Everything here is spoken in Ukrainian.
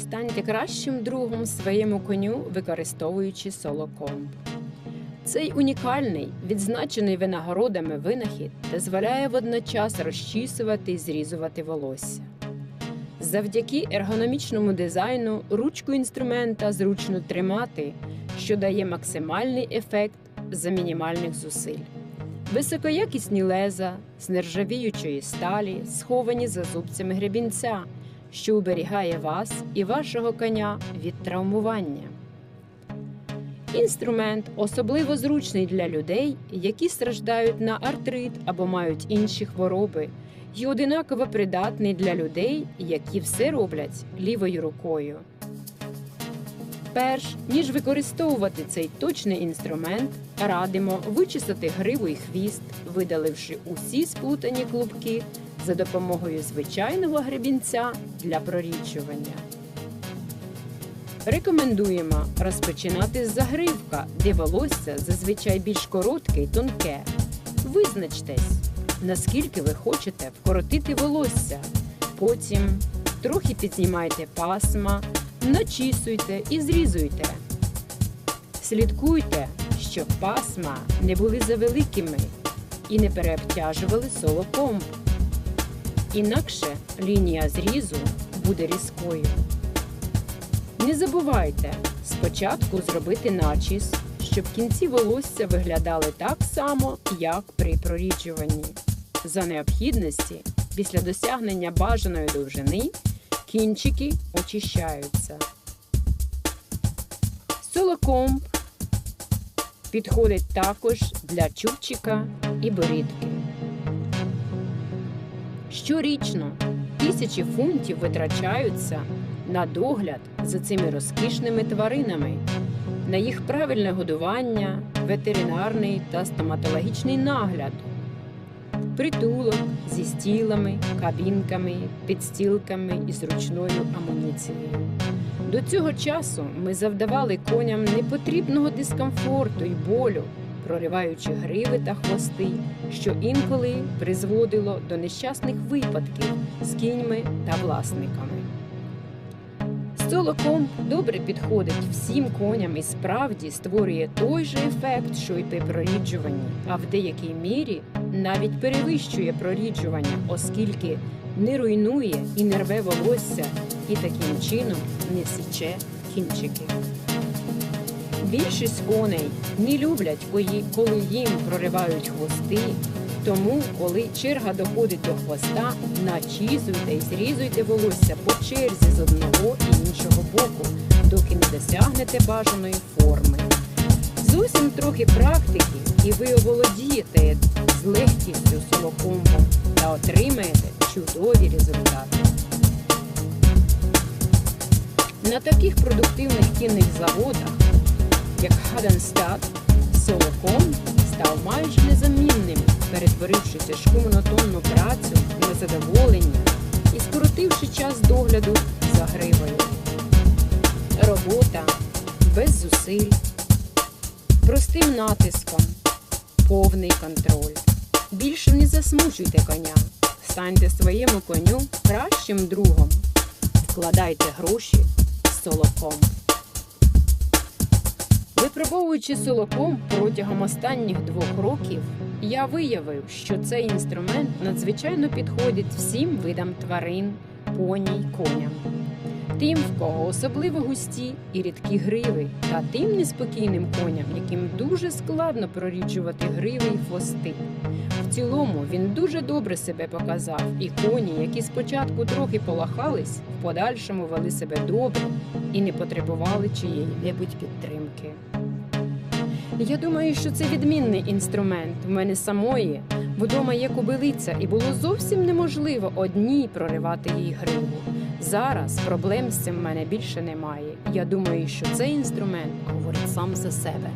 станьте кращим другом своєму коню, використовуючи солокомб. Цей унікальний, відзначений винагородами винахід дозволяє водночас розчісувати і зрізувати волосся. Завдяки ергономічному дизайну ручку інструмента зручно тримати, що дає максимальний ефект за мінімальних зусиль. Високоякісні леза з нержавіючої сталі, сховані за зубцями гребінця, що уберігає вас і вашого коня від травмування. Інструмент особливо зручний для людей, які страждають на артрит або мають інші хвороби, і одинаково придатний для людей, які все роблять лівою рукою. Перш ніж використовувати цей точний інструмент, радимо вичесати гриву і хвіст, видаливши усі сплутані клубки за допомогою звичайного гребінця для прорічування. Рекомендуємо розпочинати з загривка, де волосся зазвичай більш коротке і тонке. Визначтесь, наскільки ви хочете вкоротити волосся. Потім трохи підзнімайте пасма, начісуйте і зрізуйте. Слідкуйте, щоб пасма не були завеликими і не переобтяжували солокомб. Інакше лінія зрізу буде різкою. Не забувайте спочатку зробити начіс, щоб кінці волосся виглядали так само, як при проріджуванні. За необхідності, після досягнення бажаної довжини, кінчики очищаються. Солокомб підходить також для чубчика і борідки. Щорічно тисячі фунтів витрачаються на догляд за цими розкішними тваринами, на їх правильне годування, ветеринарний та стоматологічний нагляд, притулок зі стілами, кабінками, підстілками і зручною амуніцією. До цього часу ми завдавали коням непотрібного дискомфорту і болю, прориваючи гриви та хвости, що інколи призводило до нещасних випадків з кіньми та власниками. Солоком добре підходить всім коням і справді створює той же ефект, що й при проріджуванні, а в деякій мірі навіть перевищує проріджування, оскільки не руйнує і не рве волосся, і таким чином не січе кінчики. Більшість коней не люблять, коли їм проривають хвости. Тому, коли черга доходить до хвоста, начісуйте і зрізуйте волосся по черзі з одного і іншого боку, доки не досягнете бажаної форми. Зовсім трохи практики, і ви оволодієте з легкістю солокомбом та отримаєте чудові результати. На таких продуктивних кінних заводах, як Хаденстад, солоком став майже незамінним, перетворивши тяжку монотонну працю на задоволення і скоротивши час догляду за гривою. Робота без зусиль, простим натиском, повний контроль. Більше не засмучуйте коня, станьте своєму коню кращим другом, вкладайте гроші з солоком. Випробовуючи солоком протягом останніх двох років, я виявив, що цей інструмент надзвичайно підходить всім видам тварин, поні й коням. Тим, в кого особливо густі і рідкі гриви, та тим неспокійним коням, яким дуже складно проріджувати гриви й хвости. В цілому він дуже добре себе показав, і коні, які спочатку трохи полахались, в подальшому вели себе добре і не потребували чиєї-небудь підтримки. Я думаю, що це відмінний інструмент в мене самої. Вдома є кобилиця, і було зовсім неможливо одній проривати її гриву. Зараз проблем з цим в мене більше немає. Я думаю, що цей інструмент говорить сам за себе.